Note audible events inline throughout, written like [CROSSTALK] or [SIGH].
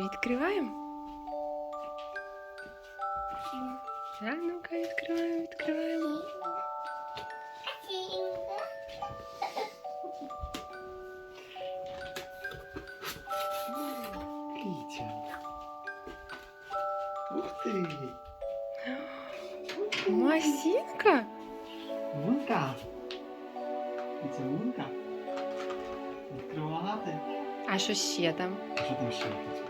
Відкриваємо. А ну-ка, відкриваємо, відкриваємо. Кітя. Ух ти! Масінка? Мунка. Кітя, мунка. Відкривати. А що ще там? А що там ще Кітя? Кітя, тобі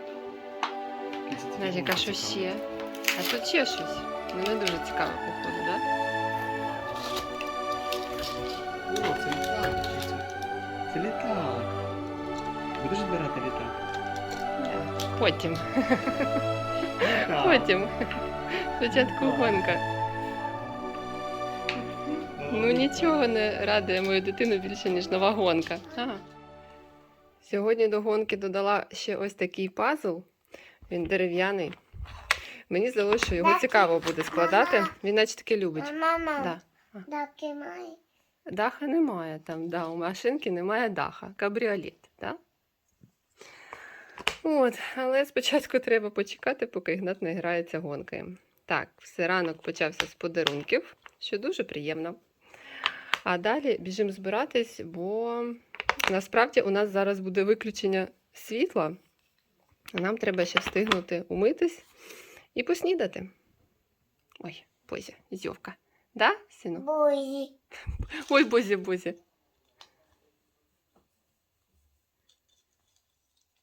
Назіка, що ще? А тут ще щось. Ну, не дуже цікаво, походу, так? О, це літак, Це літак. Будеш збирати літак? Потім. Літак. Потім. Спочатку гонка. Ну нічого не радує мою дитину більше, ніж нова гонка. Ага. Сьогодні до гонки додала ще ось такий пазл. Він дерев'яний. Мені здалося, що його цікаво буде складати. Він наче таки любить. Мама, Да. доки має. Даха немає там, да, у машинки немає даха. Кабріолет, так? От, але спочатку треба почекати, поки Ігнат не грається гонкою. Так, все ранок почався з подарунків, що дуже приємно. А далі біжимо збиратись, бо насправді у нас зараз буде виключення світла. А Нам треба ще встигнути умитись і поснідати. Ой, Бозі, зйовка. Да, сину? Бузі. Ой, бозі, бозі.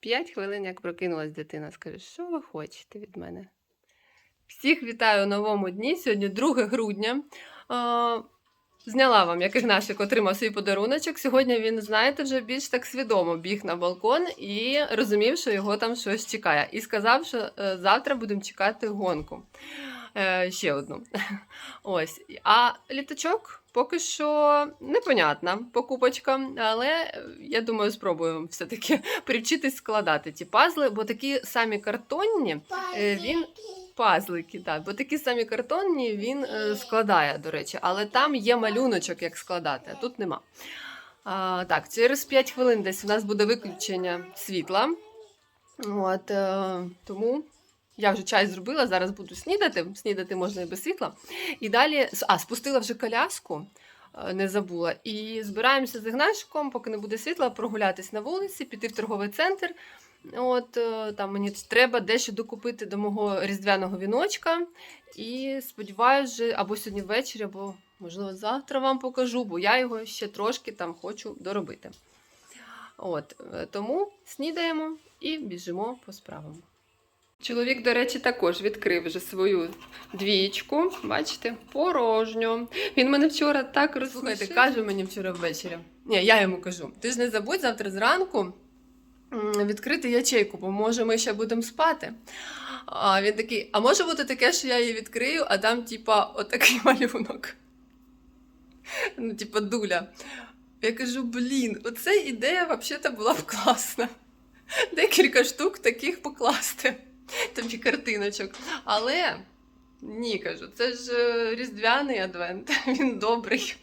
П'ять хвилин, як прокинулась дитина. Скаже, що ви хочете від мене? Всіх вітаю у новому дні. Сьогодні 2 грудня. Зняла вам, яких наших отримав свій подаруночок. Сьогодні він, знаєте, вже більш так свідомо біг на балкон і розумів, що його там щось чекає. І сказав, що е, завтра будемо чекати гонку. Е, ще одну. [LAUGHS] Ось. А літачок поки що непонятна покупочка, але е, я думаю, спробуємо все-таки [LAUGHS] привчитись складати ті пазли, бо такі самі картонні Е, він- пазлики, так, бо такі самі картонні він е, складає, до речі, але там є малюночок, як складати, а тут нема. А, так, через 5 хвилин десь у нас буде виключення світла. От, е, тому я вже чай зробила, зараз буду снідати. Снідати можна і без світла. І далі, а, спустила вже коляску, е, не забула. І збираємося з Ігнашиком, поки не буде світла, прогулятись на вулиці, піти в торговий центр. От е, там мені треба дещо докупити до мого різдвяного віночка. І сподіваюся, вже або сьогодні ввечері, або можливо завтра вам покажу, бо я його ще трошки там хочу доробити. От е, тому снідаємо і біжимо по справам. Чоловік, до речі, також відкрив вже свою двічку. Бачите, порожньо. Він мене вчора так розслухайте, каже мені вчора ввечері. Ні, я йому кажу: ти ж не забудь завтра зранку відкрити ячейку, бо може ми ще будемо спати. А він такий: а може бути таке, що я її відкрию, а там, типа, отакий [LAUGHS] малюнок. [LAUGHS] Ну, типа, дуля. Я кажу: блін, оце ідея взагалі була б класна. Декілька штук таких покласти. [LAUGHS] Тобі картиночок. Але ні, кажу, це ж е, різдвяний адвент, він добрий.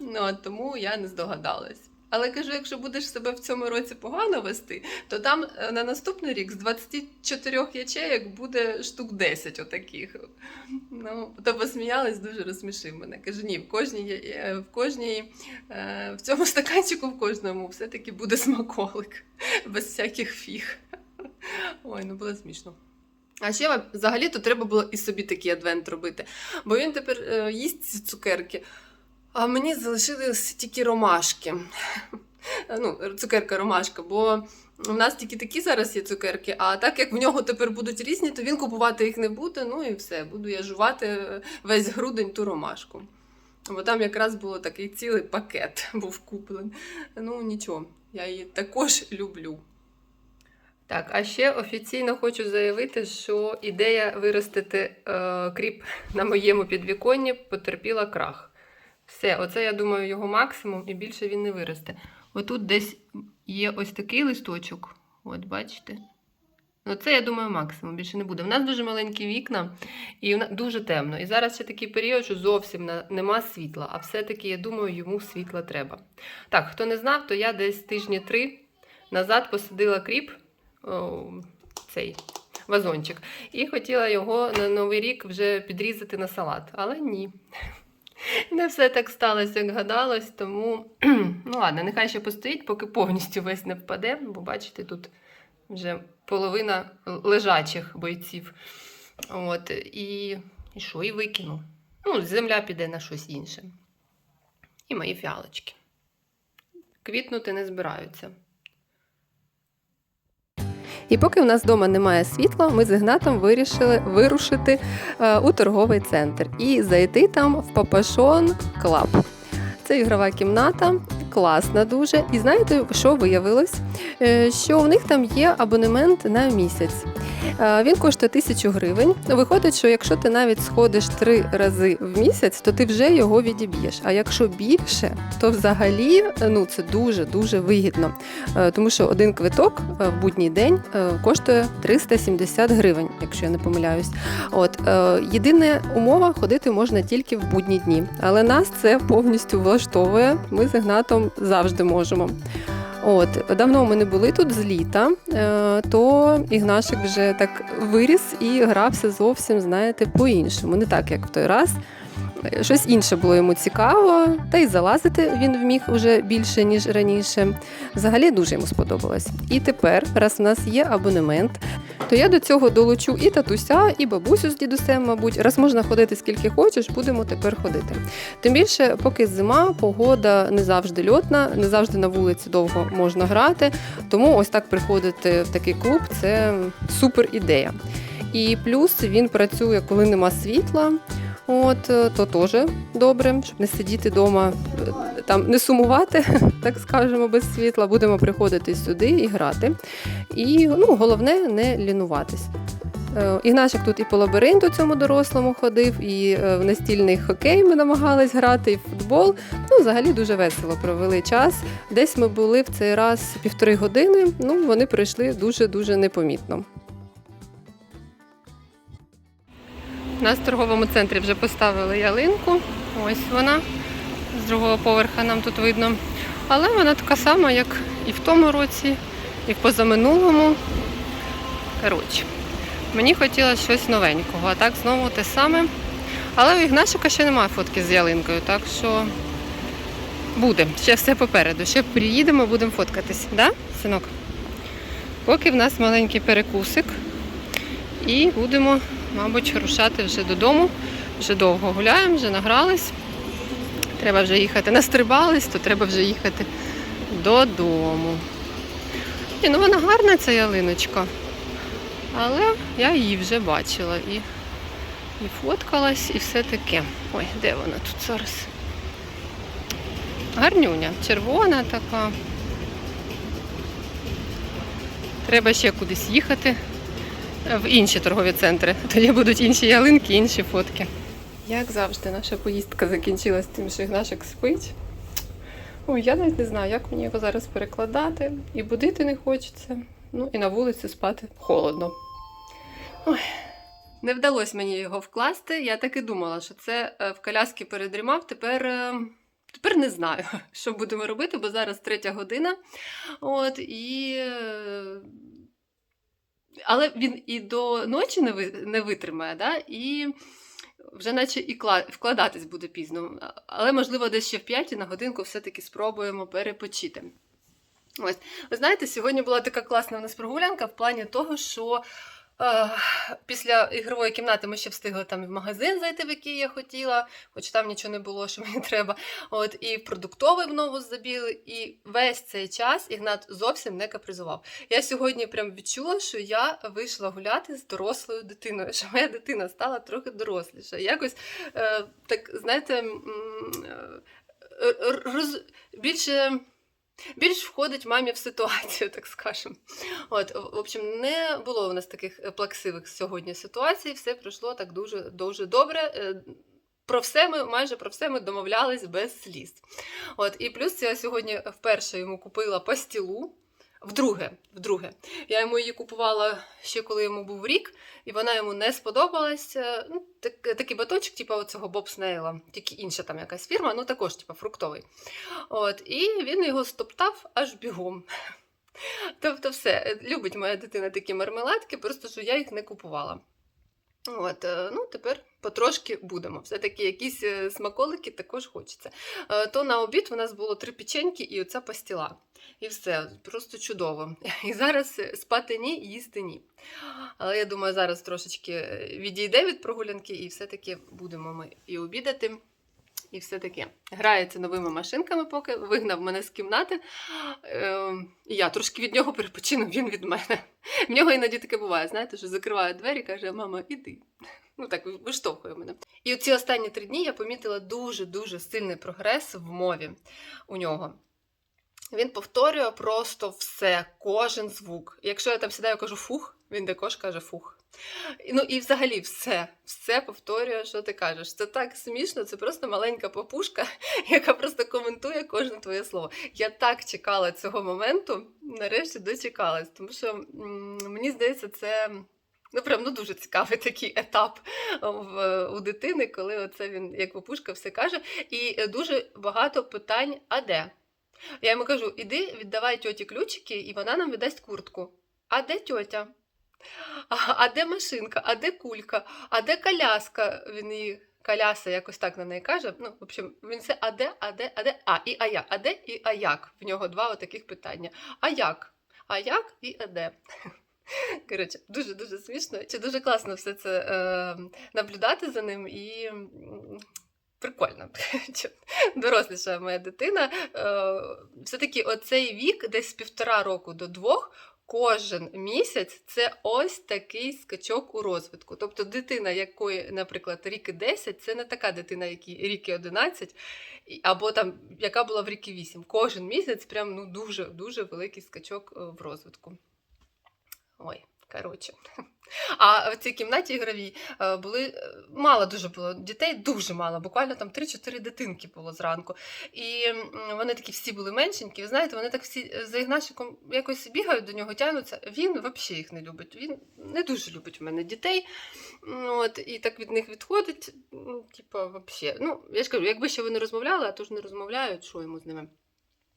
Ну, от тому я не здогадалась. Але кажу, якщо будеш себе в цьому році погано вести, то там е, на наступний рік з 24 ячеєк буде штук 10 отаких. Ну, то посміялась, дуже розсмішив мене. Каже, ні, в кожній, е, в кожній, е, в цьому стаканчику в кожному все-таки буде смаколик, без всяких фіг. Ой, ну було смішно. А ще взагалі-то треба було і собі такий адвент робити. Бо він тепер їсть ці цукерки, а мені залишились тільки ромашки. [LAUGHS] Ну, цукерка ромашка, бо у нас тільки такі зараз є цукерки, а так як в нього тепер будуть різні, то він купувати їх не буде. Ну і все, буду я жувати весь грудень ту ромашку. Бо там якраз було такий цілий пакет [LAUGHS] був куплений. Ну нічого, я її також люблю. Так, а ще офіційно хочу заявити, що ідея виростити е, кріп на моєму підвіконні потерпіла крах. Все, оце я думаю, його максимум, і більше він не виросте. Отут десь є ось такий листочок. От, бачите? Ну, це, я думаю, максимум, більше не буде. У нас дуже маленькі вікна і дуже темно. І зараз ще такий період, що зовсім нема світла, а все-таки, я думаю, йому світла треба. Так, хто не знав, то я десь тижні три назад посадила кріп о, цей вазончик. І хотіла його на Новий рік вже підрізати на салат. Але ні. [LAUGHS] Не все так сталося, як гадалось, тому [CLEARS THROAT] ну ладно, нехай ще постоїть, поки повністю весь не впаде, бо бачите, тут вже половина лежачих бойців. От, і, і що, і викину. Ну, земля піде на щось інше. І мої фіалочки. Квітнути не збираються. І поки в нас вдома немає світла, ми з Ігнатом вирішили вирушити е, у торговий центр і зайти там в Папашон Клаб. Це ігрова кімната, класна дуже. І знаєте, що виявилось? Е, Що у них там є абонемент на місяць. Е, Він коштує тисячу гривень. Виходить, що якщо ти навіть сходиш три рази в місяць, то ти вже його відіб'єш. А якщо більше, то взагалі е, ну це дуже дуже вигідно. Тому що один квиток в будній день коштує 370 гривень, якщо я не помиляюсь. От єдина умова ходити можна тільки в будні дні, але нас це повністю влаштовує. Ми з Ігнатом завжди можемо. От давно ми не були тут з літа, е, то Ігнашик вже так виріс і грався зовсім, знаєте, по-іншому. Не так, як в той раз. Щось інше було йому цікаво, та й залазити він вміг уже більше, ніж раніше. Взагалі дуже йому сподобалось. І тепер, раз в нас є абонемент, то я до цього долучу і татуся, і бабусю з дідусем, мабуть. Раз можна ходити скільки хочеш, будемо тепер ходити. Тим більше, поки зима, погода не завжди льотна, не завжди на вулиці довго можна грати. Тому ось так приходити в такий клуб це супер ідея. І плюс він працює, коли нема світла. От е, то теж добре, щоб не сидіти вдома, там не сумувати, [LAUGHS] так скажемо, без світла. Будемо приходити сюди і грати. І ну, головне не лінуватись. Е, Ігнашик тут і по лабіринту цьому дорослому ходив, і е, в настільний хокей ми намагались грати, і в футбол. Ну, взагалі дуже весело провели час. Десь ми були в цей раз півтори години. Ну, вони пройшли дуже-дуже непомітно. У нас в торговому центрі вже поставили ялинку. Ось вона. З другого поверха нам тут видно. Але вона така сама, як і в тому році, і в позаминулому. Коротше, мені хотілося щось новенького, а так знову те саме. Але у Ігнашика ще немає фотки з ялинкою, так що буде. Ще все попереду. Ще приїдемо, будемо фоткатись, да, синок? Поки в нас маленький перекусик. І будемо, мабуть, рушати вже додому. Вже довго гуляємо, вже награлись. Треба вже їхати. Настрибались, то треба вже їхати додому. Ні, ну вона гарна ця ялиночка. Але я її вже бачила і, і фоткалась, і все таке. Ой, де вона тут зараз? Гарнюня, червона така. Треба ще кудись їхати в інші торгові центри. Тоді будуть інші ялинки, інші фотки. Як завжди, наша поїздка закінчилась тим, що Ігнашик спить. Ой, я навіть не знаю, як мені його зараз перекладати. І будити не хочеться. Ну і на вулиці спати холодно. Ой. Не вдалося мені його вкласти. Я так і думала, що це е, в коляски передрімав. Тепер, е, тепер не знаю, [LAUGHS] що будемо робити, бо зараз третя година. От, і... Але він і до ночі не, не витримає, да? і вже наче і кла- вкладатись буде пізно. Але, можливо, десь ще в п'ятій на годинку все-таки спробуємо перепочити. Ось, ви знаєте, сьогодні була така класна в нас прогулянка в плані того, що після ігрової кімнати ми ще встигли там в магазин зайти, в який я хотіла, хоч там нічого не було, що [LAUGHS] мені треба. От, і продуктовий в нову забіли, і весь цей час Ігнат зовсім не капризував. Я сьогодні прям відчула, що я вийшла гуляти з дорослою дитиною, [LAUGHS] що моя дитина стала трохи доросліша. Якось е, так, знаєте, е, роз, більше. Більш входить мамі в ситуацію, так скажемо. От, в общем, не було у нас таких е, плаксивих сьогодні ситуацій, все пройшло так дуже дуже добре. Е, Про все ми майже про все ми домовлялись без сліз. От, і плюс я сьогодні вперше йому купила пастілу. Вдруге, вдруге. Я йому її купувала ще коли йому був рік, і вона йому не сподобалась. Е, Ну, так, такий батончик, типу оцього Боб Снейла, тільки інша там якась фірма, ну також, типу, фруктовий. От, і він його стоптав аж бігом. Тобто, все, любить моя дитина такі мармеладки, просто що я їх не купувала. От, е, ну, тепер потрошки будемо. Все-таки якісь е, смаколики також хочеться. Е, То на обід у нас було три печеньки і оця пастіла. І все, просто чудово. [LAUGHS] І зараз спати ні, їсти ні. Але я думаю, зараз трошечки відійде від прогулянки, і все-таки будемо ми і обідати. І все таки грається новими машинками, поки вигнав мене з кімнати. Е, і я трошки від нього перепочину, він від мене. В нього іноді таке буває, знаєте, що закриває двері, і каже: мама, іди. Ну так виштовхує мене. І оці останні три дні я помітила дуже-дуже сильний прогрес в мові у нього. Він повторює просто все, кожен звук. Якщо я там сідаю, кажу фух, він також каже фух. Ну і взагалі все, все повторює, що ти кажеш. Це так смішно, це просто маленька папушка, [LAUGHS] яка просто коментує кожне твоє слово. Я так чекала цього моменту, нарешті дочекалась, тому що м, мені здається, це. Ну, прям ну дуже цікавий [LAUGHS] такий етап в, у дитини, коли оце він як папушка все каже. І е, дуже багато питань: а де? Я йому кажу: іди, віддавай тьоті ключики, і вона нам віддасть куртку. А де тьотя? А, де машинка? А де кулька? А де коляска? Він її коляса якось так на неї каже. Ну, в общем, він все а де, а де, а де, а і а як, а де і а як. В нього два отаких питання. А як? А як і а де? [LAUGHS] Коротше, дуже дуже смішно. Чи дуже класно все це е, наблюдати за ним і. Прикольно, [LAUGHS] доросліша моя дитина. Е, все-таки оцей вік, десь з півтора року до двох, кожен місяць це ось такий скачок у розвитку. Тобто дитина, якої, наприклад, ріки 10, це не така дитина, якій ріки 11, або там, яка була в ріки 8. Кожен місяць прям ну, дуже, дуже великий скачок е, в розвитку. Ой, коротше. [LAUGHS] А в цій кімнаті ігровій е, були е, мало дуже було дітей, дуже мало, буквально там 3-4 дитинки було зранку. І вони такі всі були меншенькі. Ви знаєте, вони так всі е, за Ігнашиком якось бігають до нього, тягнуться. Він взагалі їх не любить. Він не дуже любить у мене дітей. От, і так від них відходить. м, Типа, взагалі. Ну, я ж кажу, якби ще вони розмовляли, а то ж не розмовляють, що йому з ними.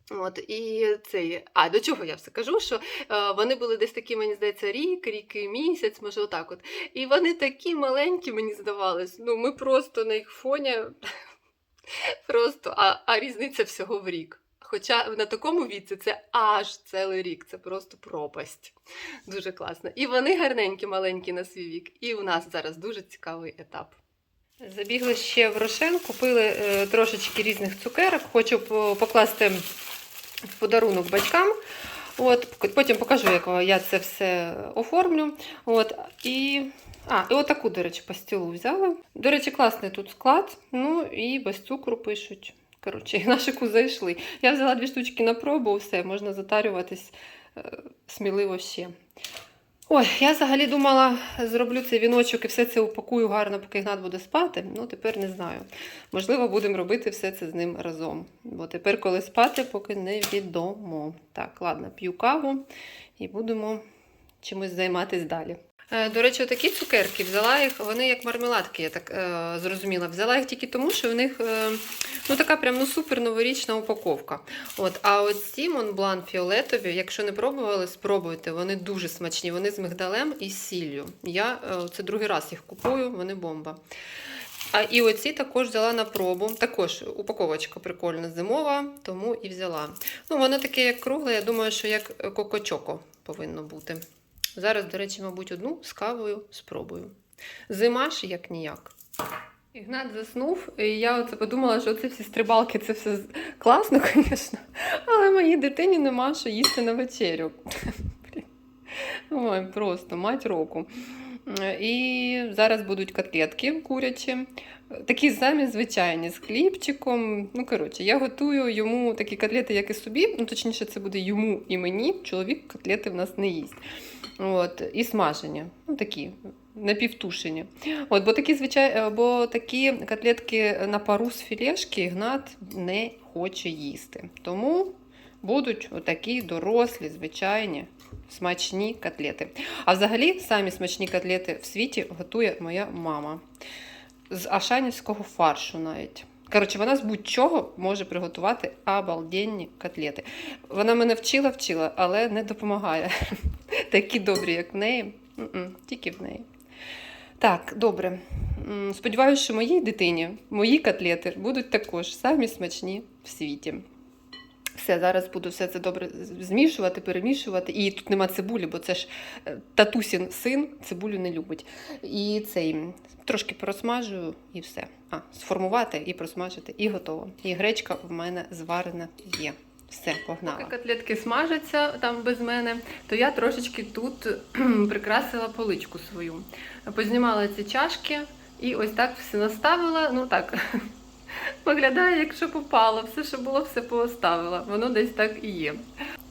От, і цей, а до чого я все кажу, що е, вони були десь такі, мені здається, рік, рік і місяць, може, отак от. І вони такі маленькі, мені здавалось. Ну, ми просто на їх фоні [LAUGHS] просто, а, а різниця всього в рік. Хоча на такому віці це аж цілий рік, це просто пропасть. Дуже класно. І вони гарненькі, маленькі на свій вік. І у нас зараз дуже цікавий етап. Забігли ще в Рошен, купили е, трошечки різних цукерок. Хочу покласти в подарунок батькам. От, потім покажу, як я це все оформлю. От, і, а, і отаку, до речі, пастилу взяла. До речі, класний тут склад. Ну і без цукру пишуть. Коротше, нашику зайшли. Я взяла дві штучки на пробу, все, можна затарюватись е, сміливо ще. Ой, я взагалі думала, зроблю цей віночок і все це упакую гарно, поки Ігнат буде спати. Ну, тепер не знаю. Можливо, будемо робити все це з ним разом. Бо тепер, коли спати, поки невідомо. Так, ладно, п'ю каву і будемо чимось займатися далі. Е, До речі, такі цукерки взяла їх, вони як мармеладки, я так е, зрозуміла. Взяла їх тільки тому, що в них е, ну, така прям ну, супер новорічна упаковка. От, а ось ці Монблан фіолетові, якщо не пробували, спробуйте. Вони дуже смачні. Вони з мигдалем і сіллю. Я е, це другий раз їх купую, вони бомба. А і оці також взяла на пробу. Також упаковочка прикольна зимова, тому і взяла. Ну, воно таке як кругле, я думаю, що як кокочоко повинно бути. Зараз, до речі, мабуть, одну з кавою спробую. Зима ж як ніяк. Ігнат заснув, і я оце подумала, що це всі стрибалки, це все класно, [LAUGHS] звісно. Але моїй дитині нема що їсти на вечерю. [LAUGHS] Ой, просто мать року. І зараз будуть котлетки курячі, такі самі звичайні з хлібчиком. Ну, коротше, я готую йому такі котлети, як і собі. Ну, точніше, це буде йому і мені. Чоловік котлети в нас не їсть. От, і смажені. Ну, такі напівтушені. От, бо такі звичай... бо такі котлетки на пару з філешки Ігнат не хоче їсти. Тому будуть отакі дорослі, звичайні, смачні котлети. А взагалі самі смачні котлети в світі готує моя мама. З ашанівського фаршу навіть. Коротше, вона з будь-чого може приготувати обалденні котлети. Вона мене вчила, вчила, але не допомагає. [LAUGHS] Такі добрі, як в неї. Тільки в неї. Так, добре. Сподіваюся, що моїй дитині мої котлети будуть також самі смачні в світі. Все, зараз буду все це добре змішувати, перемішувати. І тут нема цибулі, бо це ж е, татусін син цибулю не любить. І цей трошки просмажую і все. А, сформувати і просмажити, і готово. І гречка в мене зварена є. Все, погнала. Поки котлетки смажаться там без мене, то я трошечки тут [CLEARS THROAT] прикрасила поличку свою. Познімала ці чашки і ось так все наставила. Ну так, [LAUGHS] виглядає, якщо попало. Все, що було, все пооставила. Воно десь так і є.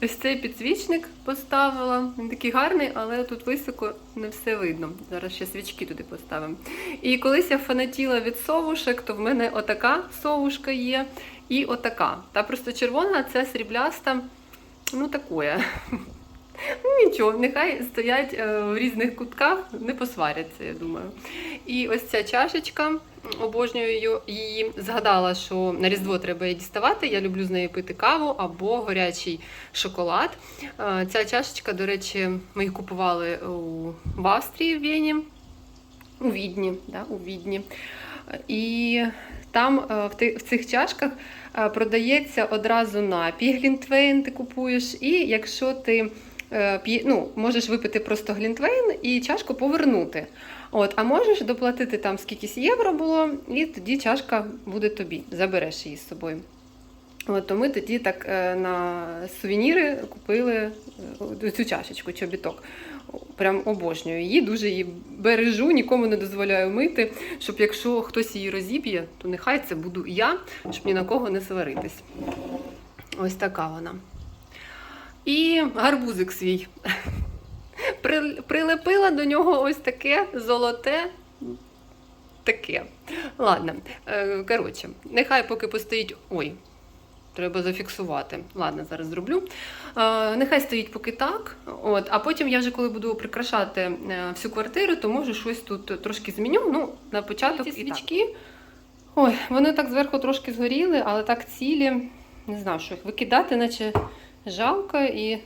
Ось цей підсвічник поставила. Він такий гарний, але тут високо не все видно. Зараз ще свічки туди поставимо. І колись я фанатіла від совушек, то в мене отака совушка є і отака. Та просто червона, це срібляста, ну такое. [LAUGHS] Ну нічого, нехай стоять е, в різних кутках, не посваряться, я думаю. І ось ця чашечка, обожнюю її- її. Згадала, що на Різдво треба її діставати. Я люблю з нею пити каву або горячий шоколад. Е, Ця чашечка, до речі, ми їх купували в Австрії в Вені, у Відні. Да, у Відні. І там е, в, цих чашках е, продається одразу напій глінтвейн, ти купуєш, і якщо ти е, ну, можеш випити просто глінтвейн і чашку повернути. От, а можеш доплатити там скількись євро було, і тоді чашка буде тобі, забереш її з собою. От, то ми тоді так е, на сувеніри купили е, цю чашечку, чобіток. Прям обожнюю її, дуже її бережу, нікому не дозволяю мити, щоб якщо хтось її розіб'є, то нехай це буду я, щоб ні на кого не сваритись. Ось така вона. І гарбузик свій. Прилепила до нього ось таке золоте. Таке. Ладно, е, коротше, нехай поки постоїть. Ой, треба зафіксувати. Ладно, зараз зроблю. Е, нехай стоїть поки так. От, а потім я вже коли буду прикрашати е, всю квартиру, то може щось тут трошки зміню. Ну, на початок і свічки. Ой, вони так зверху трошки згоріли, але так цілі. Не знаю, що їх викидати, наче жалко і.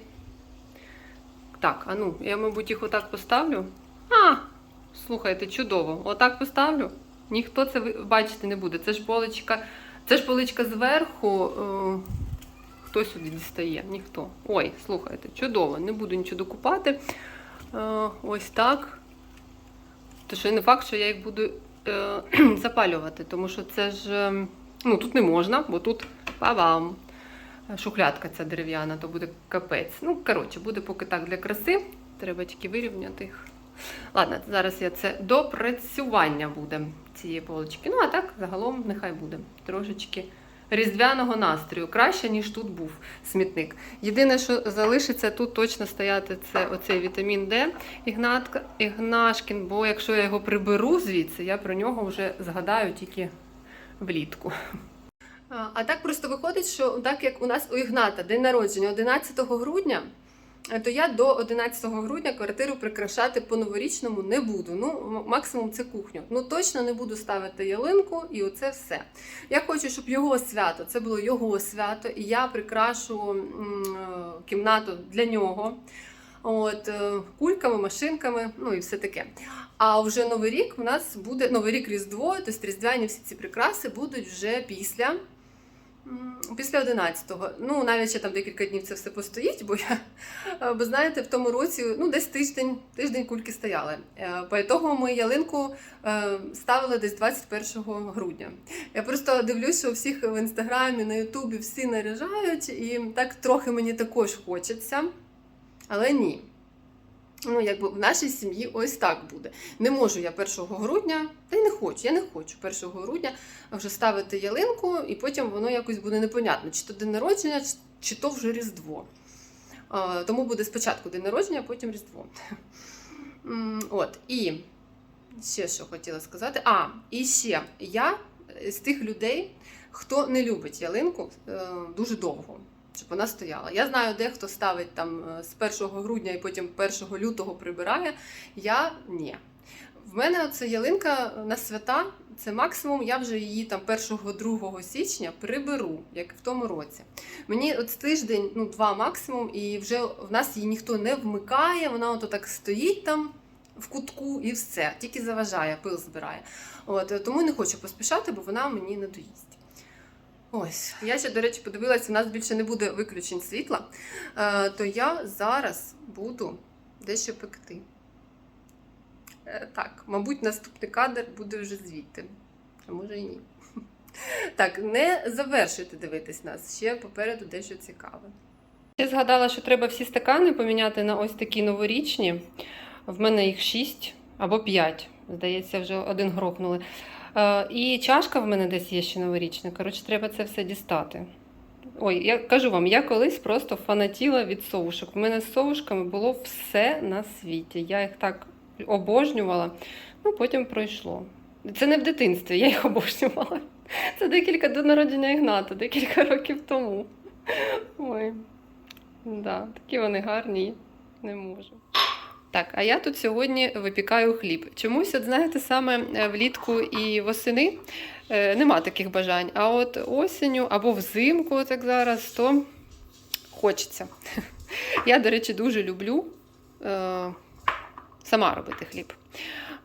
Так, а ну, я, мабуть, їх отак поставлю. А, слухайте, чудово. Отак поставлю. Ніхто це бачити не буде. Це ж поличка, це ж поличка зверху. Е, хто сюди дістає? Ніхто. Ой, слухайте, чудово, не буду нічого докупати. Е, ось так. То що не факт, що я їх буду е, [CLEARS THROAT] запалювати, тому що це ж. Ну, тут не можна, бо тут па-бам. Шухлядка ця дерев'яна, то буде капець. Ну, коротше, буде поки так для краси. Треба тільки вирівняти їх. Ладно, зараз я це допрацювання буде цієї полочки. Ну, а так, загалом, нехай буде трошечки різдвяного настрою. Краще, ніж тут був смітник. Єдине, що залишиться тут точно стояти, це оцей вітамін Д Ігнатка, Ігнашкін, бо якщо я його приберу звідси, я про нього вже згадаю тільки влітку. А так просто виходить, що так як у нас у Ігната день народження 11 грудня, то я до 11 грудня квартиру прикрашати по-новорічному не буду. Ну, максимум це кухню. Ну точно не буду ставити ялинку і оце все. Я хочу, щоб його свято, це було його свято, і я прикрашу е, кімнату для нього. От, е, кульками, машинками, ну і все таке. А вже новий рік у нас буде новий рік Різдво, тобто різдвяні всі ці прикраси будуть вже після. Після 11-го. Ну, навіть ще там декілька днів це все постоїть, бо я, е, бо знаєте, в тому році ну, десь тиждень, тиждень кульки стояли. Е, По того ми ялинку е, ставили десь 21 грудня. Я просто дивлюсь, що всіх в інстаграмі, на Ютубі всі наряжають, і так трохи мені також хочеться. Але ні. Ну, якби в нашій сім'ї ось так буде. Не можу я 1 грудня, та й не хочу. Я не хочу 1 грудня вже ставити ялинку, і потім воно якось буде непонятно, чи то день народження, чи- то вже Різдво. Тому буде спочатку день народження, а потім Різдво. [LAUGHS] От, і ще що хотіла сказати. А, і ще я з тих людей, хто не любить ялинку е, дуже довго щоб вона стояла. Я знаю, дехто ставить там е, з 1 грудня і потім 1 лютого прибирає. Я ні. В мене оце ялинка на свята. Це максимум, я вже її там 1-2 січня приберу, як в тому році. Мені от тиждень, ну два максимум, і вже в нас її ніхто не вмикає, вона ото так стоїть там в кутку і все, тільки заважає, пил збирає. От, е, тому не хочу поспішати, бо вона мені не доїсть. Ось, я ще, до речі, подивилася, у нас більше не буде виключень світла, е, то я зараз буду дещо пекти. Е, Так, мабуть, наступний кадр буде вже звідти. А може і ні. [LAUGHS] Так, не завершуйте дивитись нас. Ще попереду дещо цікаве. Я згадала, що треба всі стакани поміняти на ось такі новорічні. В мене їх 6 або 5. Здається, вже один грохнули. Е, І чашка в мене десь є ще новорічна. Коротше, треба це все дістати. Ой, я кажу вам, я колись просто фанатіла від совушок. В мене з совушками було все на світі. Я їх так обожнювала, ну потім пройшло. Це не в дитинстві, я їх обожнювала. Це декілька до народження Ігната, декілька років тому. Ой, да, такі вони гарні, не можу. Так, а я тут сьогодні випікаю хліб. Чомусь, от знаєте, саме е, влітку і восени е, нема таких бажань. А от осінню або взимку, от як зараз, то хочеться. [LAUGHS] Я, до речі, дуже люблю е, сама робити хліб.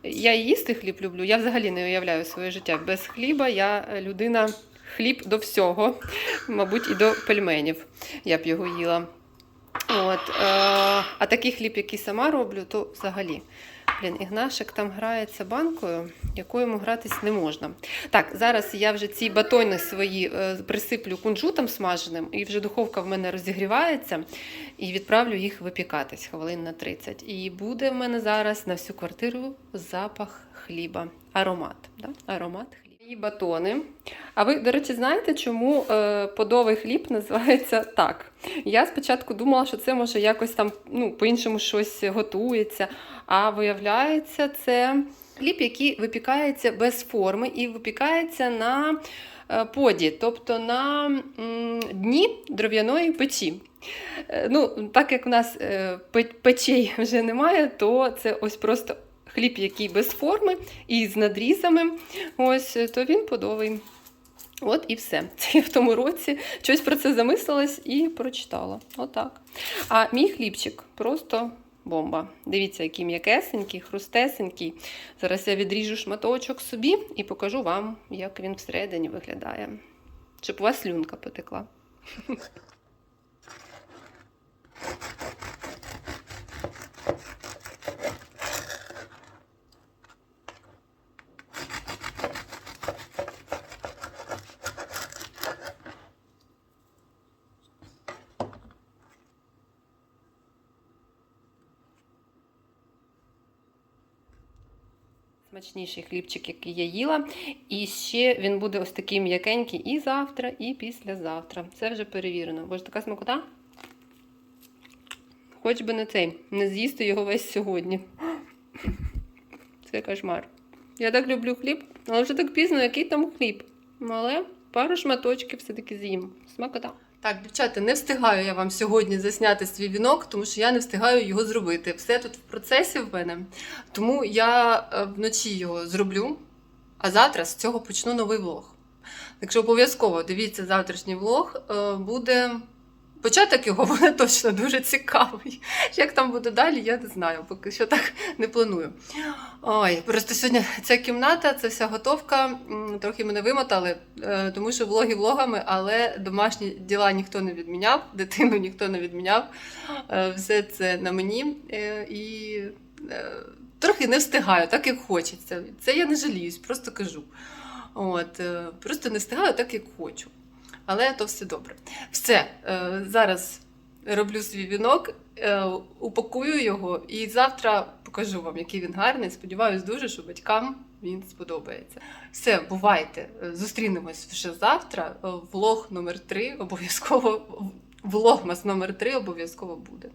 Я і їсти хліб люблю. Я взагалі не уявляю своє життя без хліба. Я людина хліб до всього, мабуть, і до пельменів я б його їла. От, е, а такий хліб, який сама роблю, то взагалі. Блін, Ігнашик там грається банкою, якою йому гратись не можна. Так, зараз я вже ці батони свої е, присиплю кунжутом смаженим, і вже духовка в мене розігрівається, і відправлю їх випікатись хвилин на 30. І буде в мене зараз на всю квартиру запах хліба. Аромат. Да? Аромат хліба. І батони. А ви, до речі, знаєте, чому е, подовий хліб називається так? Я спочатку думала, що це може якось там ну, по-іншому щось готується. А виявляється, це хліб, який випікається без форми і випікається на е, поді, тобто на дні дров'яної печі. Е, Ну, так як у нас печей вже немає, то це ось просто хліб, який без форми і з надрізами. Ось, то він подовий. От і все. Це [LAUGHS] я в тому році щось про це замислилась і прочитала. Отак. А мій хлібчик просто бомба. Дивіться, який м'якесенький, хрустесенький. Зараз я відріжу шматочок собі і покажу вам, як він всередині виглядає. Щоб у вас слюнка потекла. [LAUGHS] Смачніший хлібчик, який я їла. І ще він буде ось такий м'якенький і завтра, і післязавтра. Це вже перевірено. Боже, така смакота. Хоч би не цей, не з'їсти його весь сьогодні. Це кошмар. Я так люблю хліб, але вже так пізно, який там хліб. Але пару шматочків все-таки з'їм. Смакота. Так, дівчата, не встигаю я вам сьогодні засняти свій вінок, тому що я не встигаю його зробити. Все тут в процесі в мене. Тому я е, вночі його зроблю, а завтра з цього почну новий влог. Так що обов'язково дивіться завтрашній влог. Е, Буде. Початок його [LAUGHS] буде точно дуже цікавий. Як там буде далі, я не знаю, поки що так не планую. Ой, просто сьогодні ця кімната, ця вся готовка, трохи мене вимотали, е, тому що влоги влогами, але домашні діла ніхто не відміняв, дитину ніхто не відміняв. Е, Все це на мені. Е, І трохи не встигаю, так як хочеться. Це я не жаліюсь, просто кажу. От, Просто не встигаю так, як хочу. Але то все добре. Все, е, зараз роблю свій вінок, е, упакую його і завтра покажу вам, який він гарний. Сподіваюсь дуже, що батькам він сподобається. Все, бувайте. Зустрінемось вже завтра. Влог номер 3 обов'язково. Влогмас номер 3 обов'язково буде.